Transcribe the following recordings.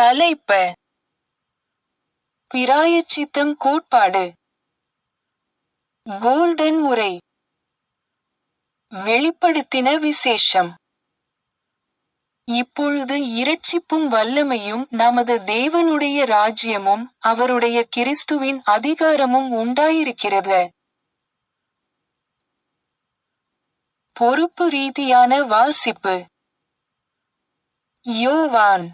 தலைப்ப. பிராயச்சித்தம் கோட்பாடு. கோல்டன் உரை. வெளிப்படுத்தின விசேஷம். இப்பொழுது இரட்சிப்பும் வல்லமையும் நமது தேவனுடைய ராஜ்யமும் அவருடைய கிறிஸ்துவின் அதிகாரமும் உண்டாயிருக்கிறது. பொறுப்பு ரீதியான வாசிப்பு. யோவான்.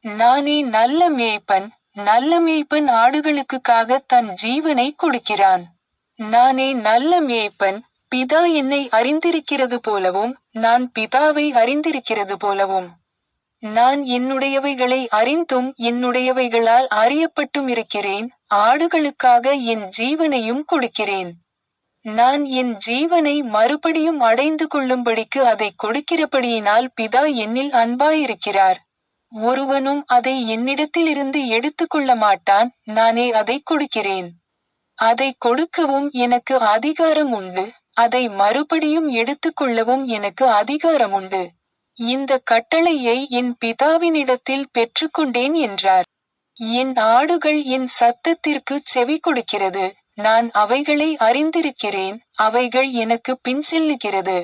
நானே நல்ல மேய்ப்பன் நல்ல மேய்ப்பன் ஆடுகளுக்குக்காக தன் ஜீவனை கொடுக்கிறான். நானே நல்ல மேய்ப்பன் பிதா என்னை அறிந்திருக்கிறது போலவும் நான் பிதாவை அறிந்திருக்கிறது போலவும். நான் என்னுடையவைகளை அறிந்தும் என்னுடையவைகளால் அறியப்பட்டும் இருக்கிறேன் ஆடுகளுக்காக என் ஜீவனையும் கொடுக்கிறேன். நான் என் ஜீவனை மறுபடியும் அடைந்து கொள்ளும்படிக்கு அதைக் கொடுக்கிறபடியினால் பிதா என்னில் அன்பாயிருக்கிறார். ஒருவனும் அதை என்னிடத்திலிருந்து எடுத்துக்கொள்ள மாட்டான் நானே அதைக் கொடுக்கிறேன். அதைக் கொடுக்கவும் எனக்கு அதிகாரம் உண்டு அதை மறுபடியும் எடுத்துக்கொள்ளவும் எனக்கு அதிகாரமுண்டு. இந்த கட்டளையை என் பிதாவினிடத்தில் பெற்றுக்கொண்டேன் என்றார். என் ஆடுகள் என் சத்தத்திற்குச் செவி கொடுக்கிறது நான் அவைகளை அறிந்திருக்கிறேன் அவைகள் எனக்கு பின்செல்லுகிறது.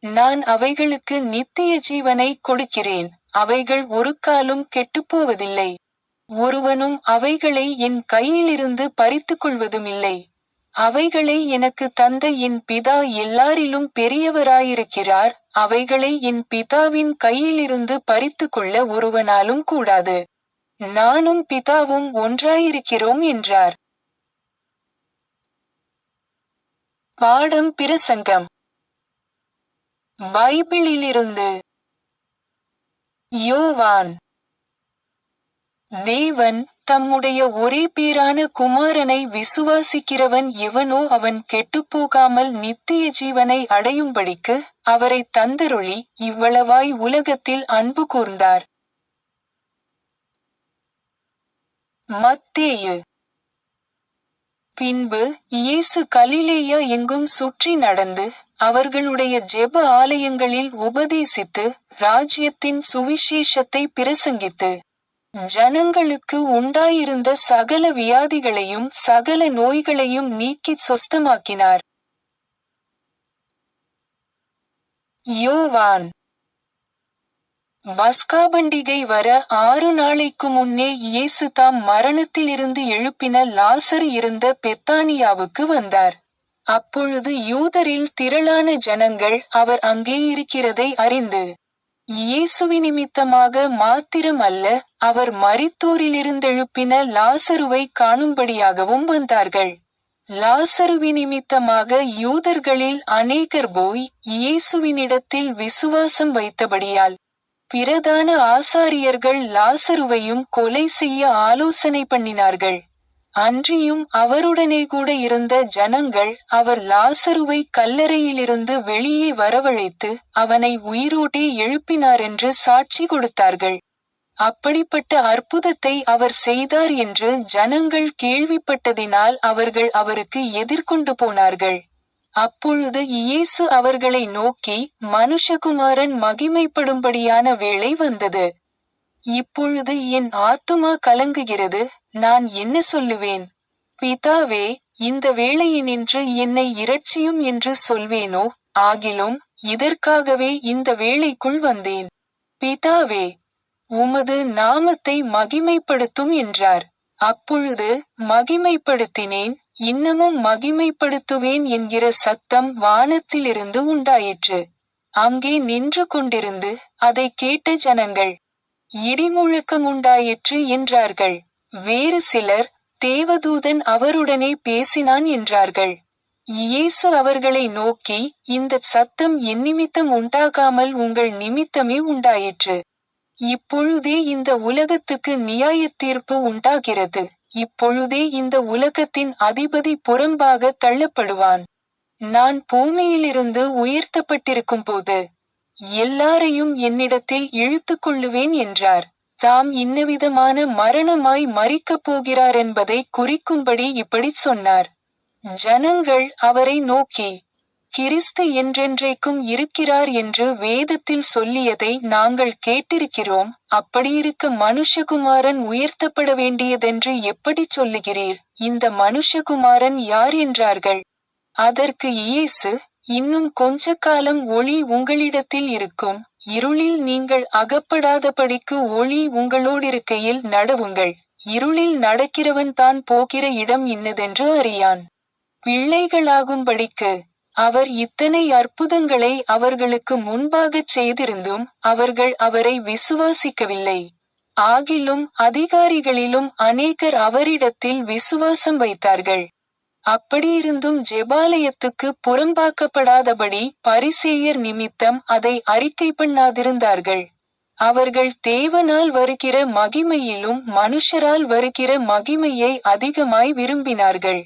நான் அவைகளுக்கு நித்திய ஜீவனை கொடுக்கிறேன் அவைகள் ஒருக்காலும் கெட்டுப்போவதில்லை. ஒருவனும் அவைகளை என் கையிலிருந்து பறித்துக்கொள்வதுமில்லை. அவைகளை எனக்கு தந்த என் பிதா எல்லாரிலும் பெரியவராயிருக்கிறார் அவைகளை என் பிதாவின் கையிலிருந்து பறித்துக்கொள்ள ஒருவனாலும் கூடாது. நானும் பிதாவும் ஒன்றாயிருக்கிறோம் என்றார். பாடம் பிரசங்கம் பைபிளிலிருந்து யோவான் தேவன் தம்முடைய ஒரே பேரான குமாரனை விசுவாசிக்கிறவன் எவனோ அவன் கெட்டுப்போகாமல் நித்திய ஜீவனை அடையும்படிக்கு அவரை தந்தருளி இவ்வளவாய் உலகத்தில் அன்பு கூர்ந்தார். மத்தேயு பின்பு இயேசு கலிலேயா எங்கும் சுற்றி நடந்து அவர்களுடைய ஜெப ஆலயங்களில் உபதேசித்து ராஜ்யத்தின் சுவிசேஷத்தை பிரசங்கித்து ஜனங்களுக்கு உண்டாயிருந்த சகல வியாதிகளையும் சகல நோய்களையும் நீக்கிச் சொஸ்தமாக்கினார். யோவான் பஸ்கா பண்டிகை வர ஆறு நாளைக்கு முன்னே இயேசு தாம் மரணத்திலிருந்து எழுப்பின லாசர் இருந்த பெத்தானியாவுக்கு வந்தார். அப்பொழுது யூதரில் திரளான ஜனங்கள் அவர் அங்கே இருக்கிறதை அறிந்து இயேசுவினிமித்தமாக மாத்திரம் அல்ல அவர் மரித்தோரிலிருந்தெழுப்பின லாசருவை காணும்படியாகவும் வந்தார்கள். லாசருவி நிமித்தமாக யூதர்களில் அநேகர் போய் இயேசுவினிடத்தில் விசுவாசம் வைத்தபடியால் பிரதான ஆசாரியர்கள் லாசருவையும் கொலை செய்ய ஆலோசனை பண்ணினார்கள். அன்றியும் அவருடனே கூட இருந்த ஜனங்கள் அவர் லாசருவை கல்லறையிலிருந்து வெளியே வரவழைத்து அவனை உயிரோட்டே எழுப்பினார் என்று சாட்சி கொடுத்தார்கள். அப்படிப்பட்ட அற்புதத்தை அவர் செய்தார் என்று ஜனங்கள் கேள்விப்பட்டதினால் அவர்கள் அவருக்கு எதிர்கொண்டு போனார்கள். அப்பொழுது இயேசு அவர்களை நோக்கி மனுஷகுமாரன் மகிமைப்படும்படியான வேளை வந்தது. இப்பொழுது என் ஆத்துமா கலங்குகிறது நான் என்ன சொல்லுவேன்? பிதாவே இந்த வேளையினின்று என்னை இரட்சியும் என்று சொல்வேனோ ஆகிலும் இதற்காகவே இந்த வேளைக்குள் வந்தேன். பிதாவே உமது நாமத்தை மகிமைப்படுத்தும் என்றார். அப்பொழுது மகிமைப்படுத்தினேன் இன்னமும் மகிமைப்படுத்துவேன் என்கிற சத்தம் வானத்திலிருந்து உண்டாயிற்று. அங்கே நின்று கொண்டிருந்து அதைக் கேட்ட ஜனங்கள் இடிமுழக்கமுண்டாயிற்று என்றார்கள். வேறு சிலர் தேவதூதன் அவருடனே பேசினான் என்றார்கள். இயேசு அவர்களை நோக்கி இந்தச் சத்தம் என்னிமித்தம் உண்டாகாமல் உங்கள் நிமித்தமே உண்டாயிற்று இப்பொழுதே இந்த உலகத்துக்கு நியாய தீர்ப்பு உண்டாகிறது இப்பொழுதே இந்த உலகத்தின் அதிபதி புறம்பாக தள்ளப்படுவான் நான் பூமியிலிருந்து உயர்த்தப்பட்டிருக்கும் போது எல்லாரையும் என்னிடத்தில் இழுத்துக் கொள்ளுவேன் என்றார். தாம் இன்னவிதமான மரணமாய் மறிக்கப் போகிறார் என்பதை குறிக்கும்படி இப்படிச் சொன்னார். ஜனங்கள் அவரை நோக்கி கிறிஸ்து என்றென்றைக்கும் இருக்கிறார் என்று வேதத்தில் சொல்லியதை நாங்கள் கேட்டிருக்கிறோம். அப்படியிருக்க மனுஷகுமாரன் உயர்த்தப்பட வேண்டியதென்று எப்படிச் சொல்லுகிறீர்? இந்த மனுஷகுமாரன் யார் என்றார்கள்? அதற்கு இயேசு இன்னும் கொஞ்ச காலம் ஒளி உங்களிடத்தில் இருக்கும். இருளில் நீங்கள் அகப்படாதபடிக்கு ஒளி உங்களோடிருக்கையில் நடவுங்கள். இருளில் நடக்கிறவன் தான் போகிற இடம் இன்னதென்று அறியான். பிள்ளைகளாகும்படிக்கு அவர் இத்தனை அற்புதங்களை அவர்களுக்கு முன்பாகச் செய்திருந்தும் அவர்கள் அவரை விசுவாசிக்கவில்லை. ஆகிலும் அதிகாரிகளிலும் அநேகர் அவரிடத்தில் விசுவாசம் வைத்தார்கள். அப்படியிருந்தும் ஜெபாலயத்துக்கு புறம்பாக்கப்படாதபடி பரிசேயர் நிமித்தம் அதை அறிக்கை பண்ணாதிருந்தார்கள். அவர்கள் தேவனால் வருகிற மகிமையிலும் மனுஷரால் வருகிற மகிமையை அதிகமாய் விரும்பினார்கள்.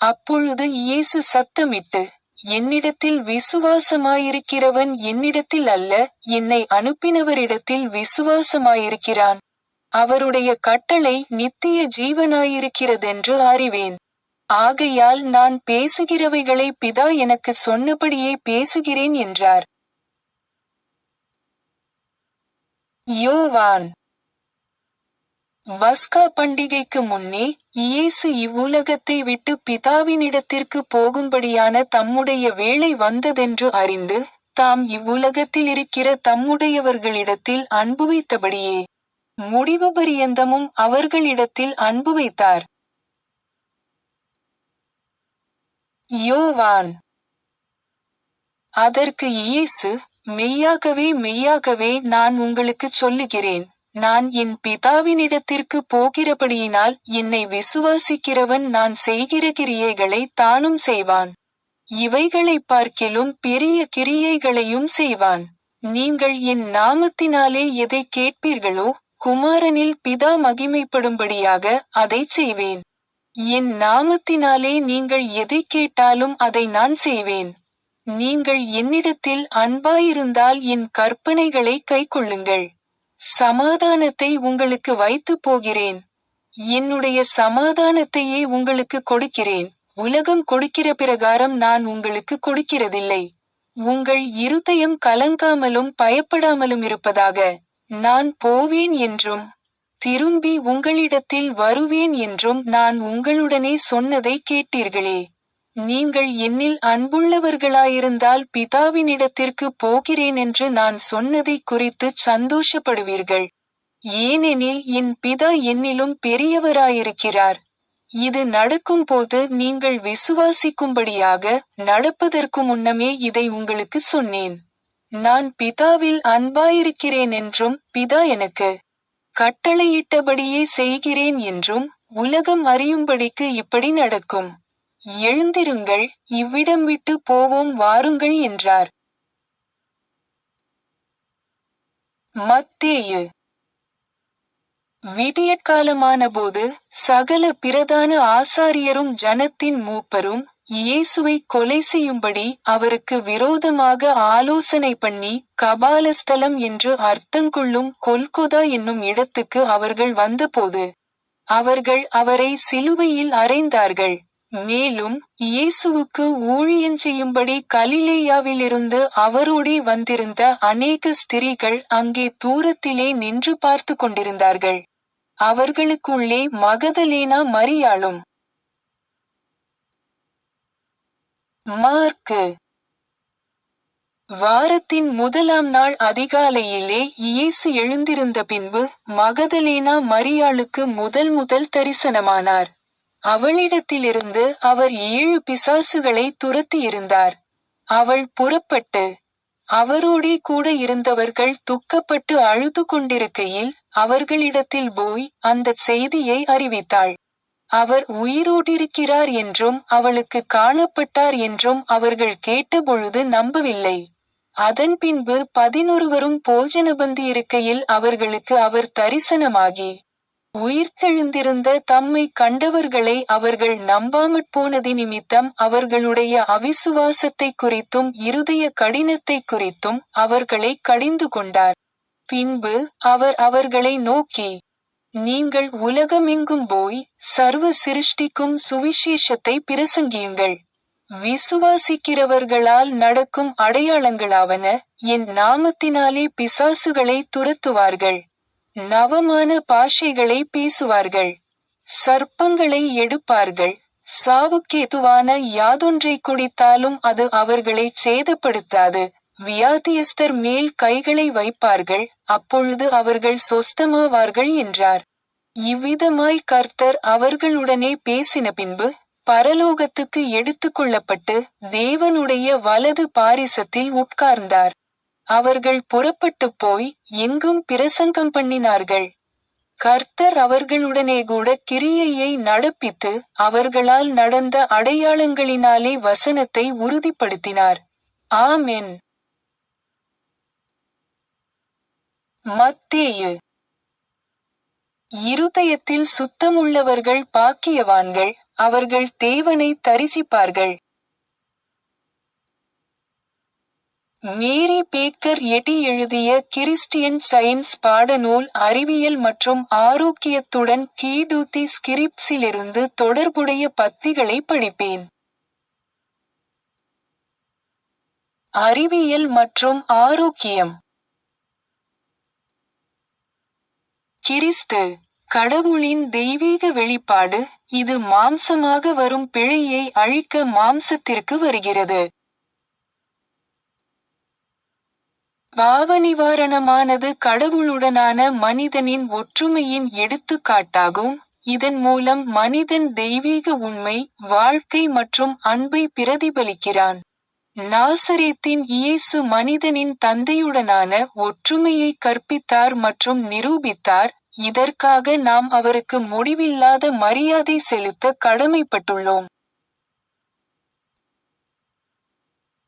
அப்பொழுது இயேசு சத்தமிட்டு என்னிடத்தில் விசுவாசமாயிருக்கிறவன் என்னிடத்தில் அல்ல என்னை அனுப்பினவரிடத்தில் விசுவாசமாயிருக்கிறான். அவருடைய கட்டளை நித்திய ஜீவனாயிருக்கிறதென்று அறிவேன். ஆகையால் நான் பேசுகிறவைகளை பிதா எனக்கு சொன்னபடியே பேசுகிறேன் என்றார். யோவான். பஸ்கா பண்டிகைக்கு முன்னே இயேசு இவ்வுலகத்தை விட்டு பிதாவினிடத்திற்கு போகும்படியான தம்முடைய வேளை வந்ததென்று அறிந்து தாம் இவ்வுலகத்தில் இருக்கிற தம்முடையவர்களிடத்தில் அன்பு வைத்தபடியே முடிவு பரியந்தமும் அவர்களிடத்தில் அன்பு வைத்தார். யோவான். அதற்கு இயேசு மெய்யாகவே மெய்யாகவே நான் உங்களுக்கு சொல்லுகிறேன். நான் என் பிதாவினிடத்திற்கு போகிறபடியினால் என்னை விசுவாசிக்கிறவன் நான் செய்கிற கிரியைகளை தானும் செய்வான். இவைகளை பார்க்கிலும் பெரிய கிரியைகளையும் செய்வான். நீங்கள் என் நாமத்தினாலே எதை கேட்பீர்களோ குமாரனில் பிதா மகிமைப்படும்படியாக அதைச் செய்வேன். என் நாமத்தினாலே நீங்கள் எதை கேட்டாலும் அதை நான் செய்வேன். நீங்கள் என்னிடத்தில் அன்பாயிருந்தால் என் கற்பனைகளை கைக்கொள்ளுங்கள். சமாதானத்தை உங்களுக்கு வைத்து போகிறேன். என்னுடைய சமாதானத்தையே உங்களுக்கு கொடுக்கிறேன். உலகம் கொடுக்கிற பிரகாரம் நான் உங்களுக்கு கொடுக்கிறதில்லை. உங்கள் இருதயம் கலங்காமலும் பயப்படாமலும் இருப்பதாக நான் போவேன் என்றும் திரும்பி உங்களிடத்தில் வருவேன் என்றும் நான் உங்களுடனே சொன்னதை கேட்டீர்களே. நீங்கள் என்னில் அன்புள்ளவர்களாயிருந்தால் பிதாவினிடத்திற்கு போகிறேன் என்று நான் சொன்னதை குறித்து சந்தோஷப்படுவீர்கள். ஏனெனில் என் பிதா என்னிலும் பெரியவராயிருக்கிறார். இது நடக்கும்போது நீங்கள் விசுவாசிக்கும்படியாக நடப்பதற்கு முன்னமே இதை உங்களுக்கு சொன்னேன். நான் பிதாவில் அன்பாயிருக்கிறேன் என்றும் பிதா எனக்கு கட்டளையிட்டபடியே செய்கிறேன் என்றும் உலகம் அறியும்படிக்கு இப்படி நடக்கும். எழுந்திருங்கள் இவ்விடம் விட்டு போவோம் வாருங்கள் என்றார். மத்தேயு. விடியற்காலமான போது சகல பிரதான ஆசாரியரும் ஜனத்தின் மூப்பரும் இயேசுவை கொலை செய்யும்படி அவருக்கு விரோதமாக ஆலோசனை பண்ணி கபாலஸ்தலம் என்று அர்த்தங்கொள்ளும் கொல்கொதா என்னும் இடத்துக்கு அவர்கள் வந்தபோது அவர்கள் அவரை சிலுவையில் அறைந்தார்கள். மேலும் இயேசுவுக்கு ஊழியன் செய்யும்படி கலிலேயாவிலிருந்து அவரோடே வந்திருந்த அநேக ஸ்திரீகள் அங்கே தூரத்திலே நின்று பார்த்து கொண்டிருந்தார்கள். அவர்களுக்குள்ளே மகதலேனா மரியாளும் மார்க்கு. வாரத்தின் முதலாம் நாள் அதிகாலையிலே இயேசு எழுந்திருந்த பின்பு மகதலேனா மரியாளுக்கு முதல் முதல் தரிசனமானார். அவளிடத்திலிருந்து அவர் ஏழு பிசாசுகளை துரத்தி இருந்தார். அவள் புறப்பட்டு அவரோடே கூட இருந்தவர்கள் துக்கப்பட்டு அழுது கொண்டிருக்கையில் அவர்களிடத்தில் போய் அந்த செய்தியை அறிவித்தாள். அவர் உயிரோடிருக்கிறார் என்றும் அவளுக்கு காணப்பட்டார் என்றும் அவர்கள் கேட்டபொழுது நம்பவில்லை. அதன் பின்பு பதினொருவரும் போஜனபந்தி இருக்கையில் அவர்களுக்கு அவர் தரிசனமாகி உயிர்த்தெழுந்திருந்த தம்மை கண்டவர்களை அவர்கள் நம்பாமற் போனது நிமித்தம் அவர்களுடைய அவிசுவாசத்தை குறித்தும் இருதய கடினத்தை குறித்தும் அவர்களை கடிந்து கொண்டார். பின்பு அவர் அவர்களை நோக்கி நீங்கள் உலகமெங்கும் போய் சர்வ சிருஷ்டிக்கும் சுவிசேஷத்தை பிரசங்கியுங்கள். விசுவாசிக்கிறவர்களால் நடக்கும் அடையாளங்களாவன என் நாமத்தினாலே பிசாசுகளை துரத்துவார்கள். நவமான பாஷைகளை பேசுவார்கள். சர்ப்பங்களை எடுப்பார்கள். சாவுக்கேதுவான யாதொன்றை குடித்தாலும் அது அவர்களை சேதப்படுத்தாது. வியாதியஸ்தர் மேல் கைகளை வைப்பார்கள். அப்பொழுது அவர்கள் சொஸ்தமாவார்கள் என்றார். இவ்விதமாய் கர்த்தர் அவர்களுடனே பேசின பின்பு பரலோகத்துக்கு எடுத்துக்கொள்ளப்பட்டு தேவனுடைய வலது பாரிசத்தில் உட்கார்ந்தார். அவர்கள் புறப்பட்டுப் போய் எங்கும் பிரசங்கம் பண்ணினார்கள். கர்த்தர் அவர்களுடனே கூட கிரியையை நடப்பித்து அவர்களால் நடந்த அடையாளங்களினாலே வசனத்தை உறுதிப்படுத்தினார். ஆமென். மத்தேயு. இருதயத்தில் சுத்தமுள்ளவர்கள் பாக்கியவான்கள் அவர்கள் தேவனை தரிசிப்பார்கள். மேரி பேக்கர் எட்டி எழுதிய கிறிஸ்டியன் சயின்ஸ் பாடநூல் அறிவியல் மற்றும் ஆரோக்கியத்துடன் கீடூத்தி ஸ்கிரிப்ஸிலிருந்து தொடர்புடைய பத்திகளை படிப்பேன். அறிவியல் மற்றும் ஆரோக்கியம். கிறிஸ்து கடவுளின் தெய்வீக வெளிப்பாடு இது மாம்சமாக வரும் பிழையை அழிக்க மாம்சத்திற்கு வருகிறது. பாவ நிவாரணமானது கடவுளுடனான மனிதனின் ஒற்றுமையின் எடுத்துக்காட்டாகும். இதன் மூலம் மனிதன் தெய்வீக உண்மை வாழ்க்கை மற்றும் அன்பை பிரதிபலிக்கிறான். நாசரேத்தின் இயேசு மனிதனின் தந்தையுடனான ஒற்றுமையை கற்பித்தார் மற்றும் நிரூபித்தார். இதற்காக நாம் அவருக்கு முடிவில்லாத மரியாதை செலுத்த கடமைப்பட்டுள்ளோம்.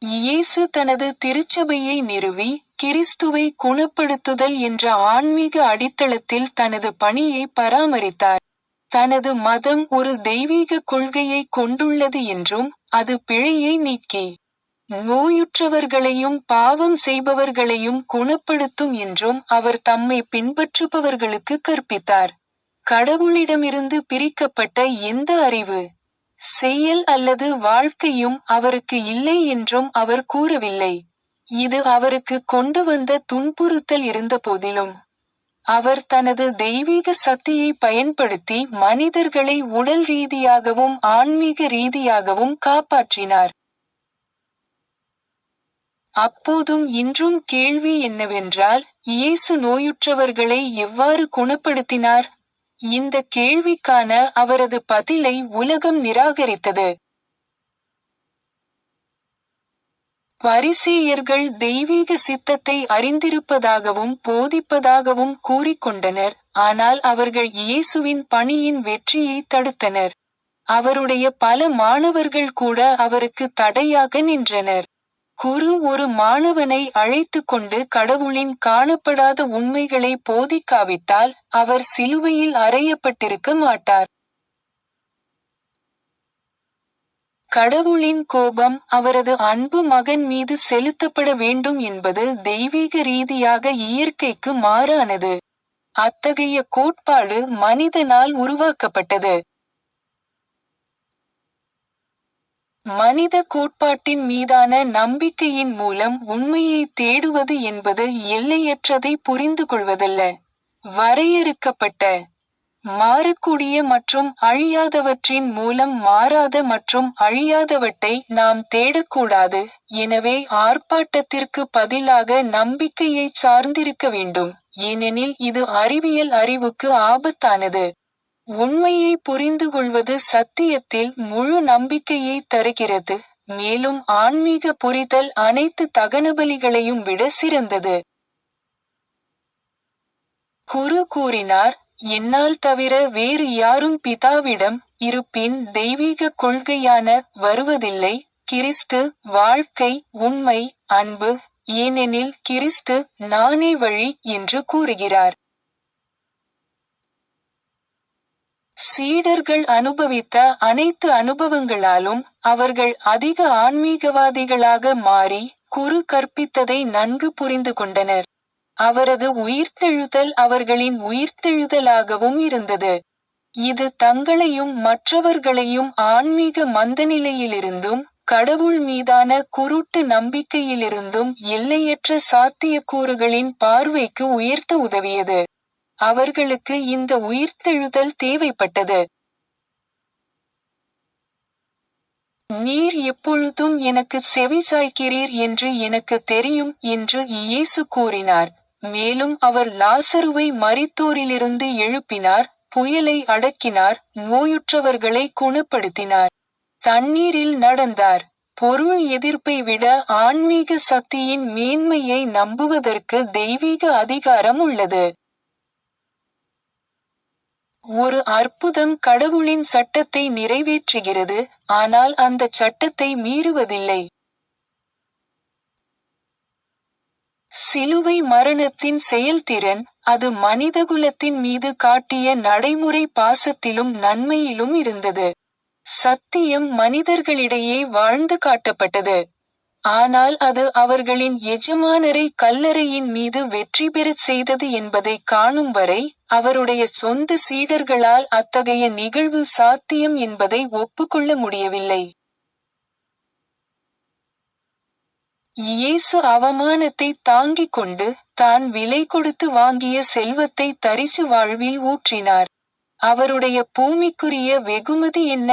இயேசு தனது திருச்சபையை நிறுவி கிறிஸ்துவை குணப்படுத்துதல் என்ற ஆன்மீக அடித்தளத்தில் தனது பணியை பராமரித்தார். தனது மதம் ஒரு தெய்வீக கொள்கையை கொண்டுள்ளது என்றும் அது பிழையை நீக்கி. நோயுற்றவர்களையும் பாவம் செய்பவர்களையும் குணப்படுத்தும் என்றும் அவர் தம்மை பின்பற்றுபவர்களுக்கு கற்பித்தார். கடவுளிடமிருந்து பிரிக்கப்பட்ட எந்த அறிவு? செயல் அல்லது வாழ்க்கையும் அவருக்கு இல்லை என்றும் அவர் கூறவில்லை. இது அவருக்கு கொண்டு வந்த துன்புறுத்தல் இருந்த போதிலும். அவர் தனது தெய்வீக சக்தியை பயன்படுத்தி மனிதர்களை உடல் ரீதியாகவும் ஆன்மீக ரீதியாகவும் காப்பாற்றினார். அப்போதும் இன்றும் கேள்வி என்னவென்றால் இயேசு நோயுற்றவர்களை எவ்வாறு குணப்படுத்தினார்? இந்த கேள்விக்கான அவரது பதிலை உலகம் நிராகரித்தது. பரிசேயர்கள் தெய்வீக சித்தத்தை அறிந்திருப்பதாகவும் போதிப்பதாகவும் கூறிக்கொண்டனர். ஆனால் அவர்கள் இயேசுவின் பணியின் வெற்றியை தடுத்தனர். அவருடைய பல மாணவர்கள் கூட அவருக்கு தடையாக நின்றனர். குரு ஒரு மாணவனை அழைத்து கொண்டு கடவுளின் காணப்படாத உண்மைகளை போதிக்காவிட்டால் அவர் சிலுவையில் அறையப்பட்டிருக்க மாட்டார். கடவுளின் கோபம் அவரது அன்பு மகன் மீது செலுத்தப்பட வேண்டும் என்பது தெய்வீக ரீதியாக இயற்கைக்கு மாறானது. அத்தகைய கோட்பாடு மனிதனால் உருவாக்கப்பட்டது. மனித கோட்பாட்டின் மீதான நம்பிக்கையின் மூலம் உண்மையை தேடுவது என்பது எல்லையற்றதை புரிந்து கொள்வதல்ல. வரையறுக்கப்பட்ட மாறக்கூடிய மற்றும் அழியாதவற்றின் மூலம் மாறாத மற்றும் அழியாதவற்றை நாம் தேடக்கூடாது. எனவே ஆர்ப்பாட்டத்திற்கு பதிலாக நம்பிக்கையை சார்ந்திருக்க வேண்டும். ஏனெனில் இது அறிவியல் அறிவுக்கு ஆபத்தானது. உண்மையை புரிந்து கொள்வது சத்தியத்தில் முழு நம்பிக்கையை தருகிறது. மேலும் ஆன்மீக புரிதல் அனைத்து தகனபலிகளையும் விட சிறந்தது. குரு கூறினார் என்னால் தவிர வேறு யாரும் பிதாவிடம் இருப்பின் தெய்வீக கொள்கையான வருவதில்லை. கிறிஸ்து வாழ்க்கை உண்மை அன்பு ஏனெனில் கிறிஸ்து நானே வழி என்று கூறுகிறார். சீடர்கள் அனுபவித்த அனைத்து அனுபவங்களாலும் அவர்கள் அதிக ஆன்மீகவாதிகளாக மாறி குரு கற்பித்ததை நன்கு புரிந்து கொண்டனர். அவரது உயிர்த்தெழுதல் அவர்களின் உயிர்த்தெழுதலாகவும் இருந்தது. இது தங்களையும் மற்றவர்களையும் ஆன்மீக மந்தநிலையிலிருந்தும் கடவுள் மீதான குருட்டு நம்பிக்கையிலிருந்தும் எல்லையற்ற சாத்தியக்கூறுகளின் பார்வைக்கு உயர்த்த உதவியது. அவர்களுக்கு இந்த உயிர்த்தெழுதல் தேவைப்பட்டது. நீர் எப்பொழுதும் எனக்கு செவி சாய்க்கிறீர் என்று எனக்கு தெரியும் என்று இயேசு கூறினார். மேலும் அவர் லாசருவை மரித்தோரிலிருந்து எழுப்பினார் புயலை அடக்கினார் நோயுற்றவர்களை குணப்படுத்தினார். தண்ணீரில் நடந்தார். பொருள் எதிர்ப்பை விட ஆன்மீக சக்தியின் மேன்மையை நம்புவதற்கு தெய்வீக அதிகாரம் உள்ளது. ஒரு அற்புதம் கடவுளின் சட்டத்தை நிறைவேற்றுகிறது ஆனால் அந்த சட்டத்தை மீறுவதில்லை. சிலுவை மரணத்தின் செயல்திறன் அது மனிதகுலத்தின் மீது காட்டிய நடைமுறை பாசத்திலும் நன்மையிலும் இருந்தது. சத்தியம் மனிதர்களிடையே வாழ்ந்து காட்டப்பட்டது. ஆனால் அது அவர்களின் எஜமானரை கல்லறையின் மீது வெற்றி பெறச் செய்தது என்பதை காணும் வரை அவருடைய சொந்த சீடர்களால் அத்தகைய நிகழ்வு சாத்தியம் என்பதை ஒப்புக்கொள்ள முடியவில்லை. இயேசு அவமானத்தை தாங்கிக் கொண்டு தான் விலை கொடுத்து வாங்கிய செல்வத்தை தரிசு வாழ்வில் ஊற்றினார். அவருடைய பூமிக்குரிய வெகுமதி என்ன?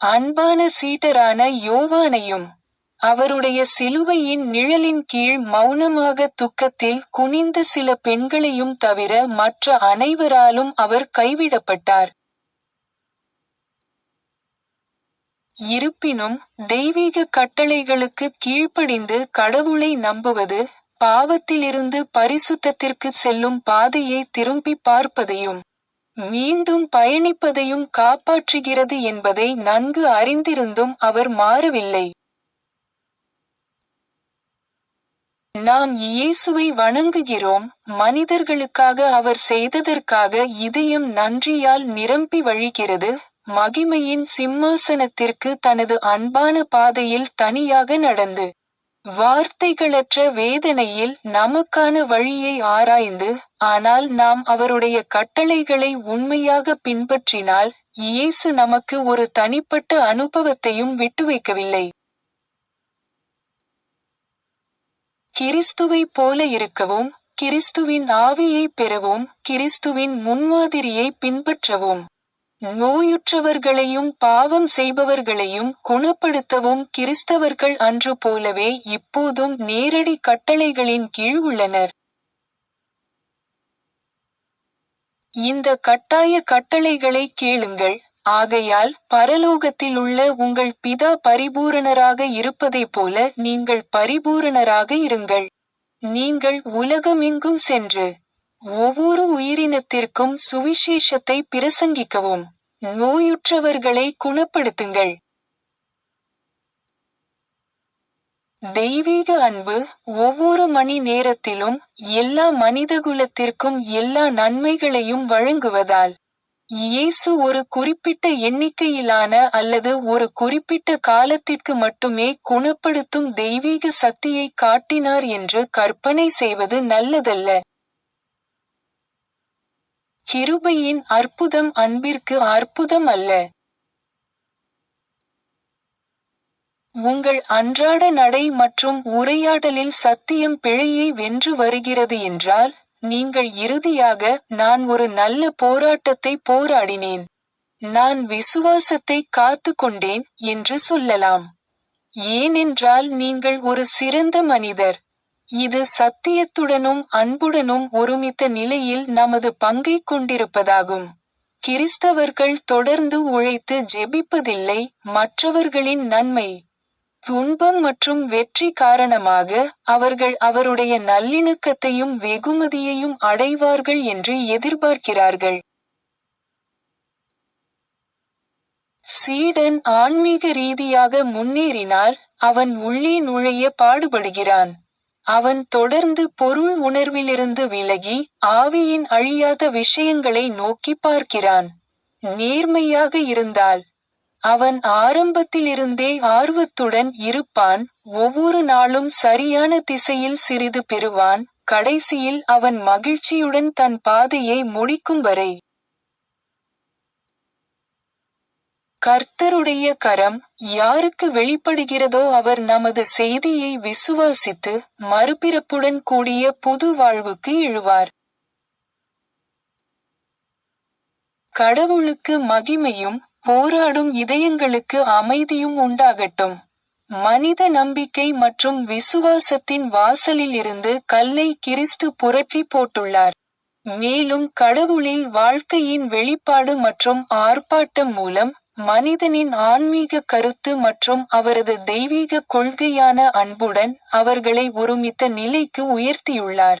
அன்பான சீடரான யோவானையும் அவருடைய சிலுவையின் நிழலின் கீழ் மௌனமாக துக்கத்தில் குனிந்த சில பெண்களையும் தவிர மற்ற அனைவராலும் அவர் கைவிடப்பட்டார். இருப்பினும் தெய்வீக கட்டளைகளுக்கு கீழ்ப்படிந்து கடவுளை நம்புவது பாவத்திலிருந்து பரிசுத்தத்திற்கு செல்லும் பாதையை திரும்பி பார்ப்பதையும் மீண்டும் பயணிப்பதையும் காப்பாற்றுகிறது என்பதை நன்கு அறிந்திருந்தும் அவர் மாறவில்லை. நாம் இயேசுவை வணங்குகிறோம். மனிதர்களுக்காக அவர் செய்ததற்காக இதயம் நன்றியால் நிரம்பி வழிகிறது. மகிமையின் சிம்மாசனத்திற்கு தனது அன்பான பாதையில் தனியாக நடந்து வார்த்தைகளற்ற வேதனையில் நமக்கான வழியை ஆராய்ந்து ஆனால் நாம் அவருடைய கட்டளைகளை உண்மையாக பின்பற்றினால் இயேசு நமக்கு ஒரு தனிப்பட்ட அனுபவத்தையும் விட்டு வைக்கவில்லை கிறிஸ்துவை போல இருக்கவும் கிறிஸ்துவின் ஆவியை பெறவும் கிறிஸ்துவின் முன்மாதிரியை பின்பற்றவும். நோயுற்றவர்களையும் பாவம் செய்பவர்களையும் குணப்படுத்தவும் கிறிஸ்தவர்கள் அன்று போலவே இப்போதும் நேரடி கட்டளைகளின் கீழ் உள்ளனர். இந்த கட்டாய கட்டளைகளை கேளுங்கள். ஆகையால் பரலோகத்தில் உள்ள உங்கள் பிதா பரிபூரணராக இருப்பதைப் போல நீங்கள் பரிபூரணராக இருங்கள். நீங்கள் உலகமெங்கும் சென்று ஒவ்வொரு உயிரினத்திற்கும் சுவிசேஷத்தை பிரசங்கிக்கவும். நோயுற்றவர்களை குணப்படுத்துங்கள். தெய்வீக அன்பு ஒவ்வொரு மணி நேரத்திலும் எல்லா மனிதகுலத்திற்கும் எல்லா நன்மைகளையும் வழங்குவதால் இயேசு ஒரு குறிப்பிட்ட எண்ணிக்கையிலான அல்லது ஒரு குறிப்பிட்ட காலத்திற்கு மட்டுமே குணப்படுத்தும் தெய்வீக சக்தியை காட்டினார் என்று கற்பனை செய்வது நல்லதல்ல. கிருபையின் அற்புதம் அன்பிற்கு அற்புதம் அல்ல. உங்கள் அன்றாட நடை மற்றும் உரையாடலில் சத்தியம் பிழையை வென்று வருகிறது என்றால் நீங்கள் இறுதியாக நான் ஒரு நல்ல போராட்டத்தை போராடினேன். நான் விசுவாசத்தை காத்து கொண்டேன் என்று சொல்லலாம். ஏனென்றால் நீங்கள் ஒரு சிறந்த மனிதர். இது சத்தியத்துடனும் அன்புடனும் ஒருமித்த நிலையில் நமது பங்கை கொண்டிருப்பதாகும். கிறிஸ்தவர்கள் தொடர்ந்து உழைத்து ஜெபிப்பதில்லை மற்றவர்களின் நன்மை. துன்பம் மற்றும் வெற்றி காரணமாக அவர்கள் அவருடைய நல்லிணக்கத்தையும் வெகுமதியையும் அடைவார்கள் என்று எதிர்பார்க்கிறார்கள். சீடன் ஆன்மீக ரீதியாக முன்னேறினால் அவன் உள்ளே நுழைய பாடுபடுகிறான். அவன் தொடர்ந்து பொருள் உணர்விலிருந்து விலகி ஆவியின் அழியாத விஷயங்களை நோக்கி பார்க்கிறான். நேர்மையாக இருந்தால் அவன் ஆரம்பத்திலிருந்தே ஆர்வத்துடன் இருப்பான். ஒவ்வொரு நாளும் சரியான திசையில் சிறிது பெறுவான். கடைசியில் அவன் மகிழ்ச்சியுடன் தன் பாதையை முடிக்கும் வரை. கர்த்தருடைய கரம் யாருக்கு வெளிப்படுகிறதோ அவர் நமது செய்தியை விசுவாசித்து மறுபிறப்புடன் கூடிய புது வாழ்வுக்கு இழுவார். கடவுளுக்கு மகிமையும் போராடும் இதயங்களுக்கு அமைதியும் உண்டாகட்டும். மனித நம்பிக்கை மற்றும் விசுவாசத்தின் வாசலில் இருந்து கல்லை கிறிஸ்து புரட்டி போட்டுள்ளார். மேலும் கடவுளில் வாழ்க்கையின் வெளிப்பாடு மற்றும் ஆர்ப்பாட்டம் மூலம் மனிதனின் ஆன்மீக கருத்து மற்றும் அவரது தெய்வீக கொள்கையான அன்புடன் அவர்களை ஒருமித்த நிலைக்கு உயர்த்தியுள்ளார்.